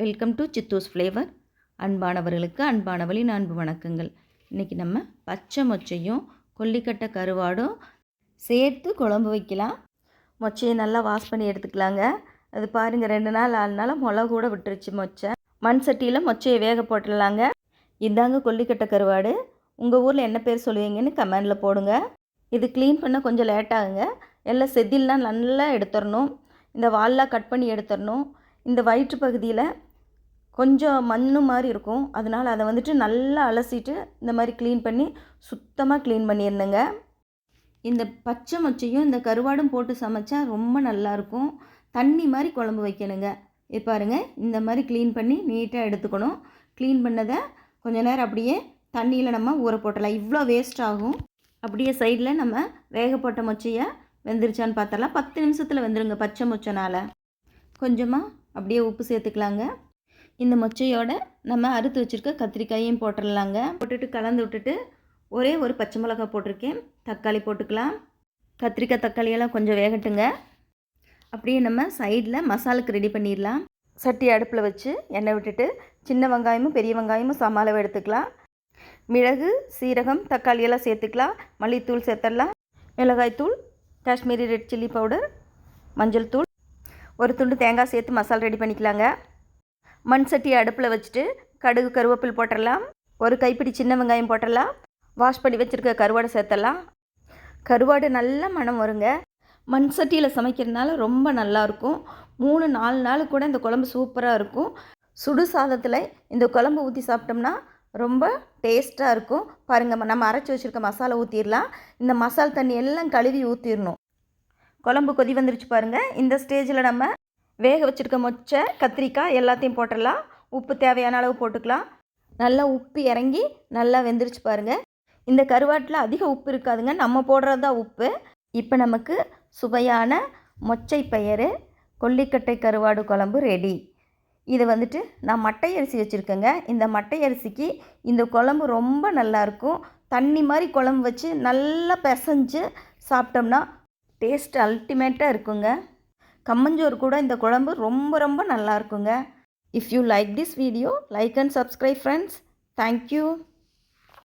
Welcome to சித்தூஸ் flavour அன்பானவர்களுக்கு அன்பானவளின் அன்பு வணக்கங்கள். இன்றைக்கி நம்ம பச்சை மொச்சையும் கொல்லிக்கட்டை கருவாடும் சேர்த்து குழம்பு வைக்கலாம். மொச்சையை நல்லா வாஷ் பண்ணி எடுத்துக்கலாங்க. அது பாருங்கள் ரெண்டு நாள் ஆளுனால நாள் முளை கூட விட்டுருச்சு மொச்சை. மண் சட்டியில் மொச்சையை வேக போட்டுடலாங்க. இதாங்க கொல்லிக்கட்டை கருவாடு. உங்கள் ஊரில் என்ன பேர் சொல்லுவீங்கன்னு கமெண்டில் போடுங்க. இது க்ளீன் பண்ண கொஞ்சம் லேட் ஆகுங்க. எல்லாம் செதில்லாம் நல்லா எடுத்துடணும். இந்த வால்லாம் கட் பண்ணி எடுத்துடணும். இந்த வயிற்று பகுதியில் கொஞ்சம் மண் மாதிரி இருக்கும். அதனால் அதை வந்துட்டு நல்லா அலசிட்டு இந்த மாதிரி க்ளீன் பண்ணி சுத்தமாக க்ளீன் பண்ணிடணுங்க இந்த பச்சை மொச்சையும் இந்த கருவாடும் போட்டு சமைச்சா ரொம்ப நல்லாயிருக்கும் தண்ணி மாதிரி குழம்பு வைக்கணுங்க. பாருங்க இந்த மாதிரி க்ளீன் பண்ணி நீட்டாக எடுத்துக்கணும். க்ளீன் பண்ணதை கொஞ்ச நேரம் அப்படியே தண்ணியில் நம்ம ஊற போட்டலாம் இவ்வளோ வேஸ்ட் ஆகும். அப்படியே சைடில் நம்ம வேக போட்ட மொச்சையை வெந்துருச்சான்னு பார்த்தலாம் பத்து நிமிஷத்தில் வெந்துருங்க பச்சை மொச்சனால். கொஞ்சமாக அப்படியே உப்பு சேர்த்துக்கலாங்க. இந்த மொச்சையோட நம்ம அறுத்து வச்சுருக்க கத்திரிக்காயையும் போட்டுடலாங்க போட்டுட்டு கலந்து விட்டுட்டு ஒரே ஒரு பச்சை மிளகா போட்டிருக்கேன். தக்காளி போட்டுக்கலாம். கத்திரிக்காய் தக்காளியெல்லாம் கொஞ்சம் வேகட்டுங்க. அப்படியே நம்ம சைடில் மசாலுக்கு ரெடி பண்ணிடலாம். சட்டி அடுப்பில் வச்சு எண்ணெய் விட்டுட்டு சின்ன வெங்காயமும் பெரிய வெங்காயமும் சம எடுத்துக்கலாம். மிளகு சீரகம் தக்காளியெல்லாம் சேர்த்துக்கலாம். மல்லித்தூள் சேர்த்துடலாம். மிளகாய்த்தூள் காஷ்மீரி ரெட் சில்லி பவுடர் மஞ்சள் தூள் ஒரு துண்டு தேங்காய் சேர்த்து மசாலா ரெடி பண்ணிக்கலாங்க. மண் சட்டியை அடுப்பில் வச்சுட்டு கடுகு கருவேப்பில் போட்டுடலாம் ஒரு கைப்பிடி சின்ன வெங்காயம் போட்டுடலாம் வாஷ் பண்ணி வச்சுருக்க கருவாடை சேர்த்தலாம் கருவாடு நல்ல மனம் வருங்க. மண் சட்டியில் சமைக்கிறதுனால ரொம்ப நல்லாயிருக்கும் மூணு நாலு நாள் கூட இந்த குழம்பு சூப்பராக இருக்கும். சுடு சாதத்தில் இந்த குழம்பு ஊற்றி சாப்பிட்டோம்னா ரொம்ப டேஸ்ட்டாக இருக்கும். பாருங்கள் நம்ம அரைச்சி வச்சுருக்க மசாலா ஊற்றிடலாம் இந்த மசால் தண்ணி எல்லாம் கழுவி ஊற்றிடணும் குழம்பு கொதி வந்துருச்சு பாருங்கள் இந்த ஸ்டேஜில் நம்ம வேக வச்சுருக்க மொச்சை கத்திரிக்காய் எல்லாத்தையும் போட்டுடலாம். உப்பு தேவையான அளவு போட்டுக்கலாம். நல்லா உப்பு இறங்கி நல்லா வெந்துருச்சு பாருங்கள் இந்த கருவாட்டில் அதிக உப்பு இருக்காதுங்க. நம்ம போடுறது தான் உப்பு. இப்போ நமக்கு சுவையான மொச்சை பயிறு கொல்லிக்கட்டை கருவாடு குழம்பு ரெடி. இது வந்துட்டு நான் மட்டை அரிசி வச்சுருக்கேங்க. இந்த மட்டை அரிசிக்கு இந்த குழம்பு ரொம்ப நல்லாயிருக்கும் தண்ணி மாதிரி குழம்பு வச்சு நல்லா பிசைஞ்சு சாப்பிட்டோம்னா டேஸ்ட் அல்டிமேட்டாக இருக்குங்க. கம்மஞ்சோறு கூட இந்த குழம்பு ரொம்ப ரொம்ப நல்லா இருக்குங்க. If you like this video like and subscribe friends thank you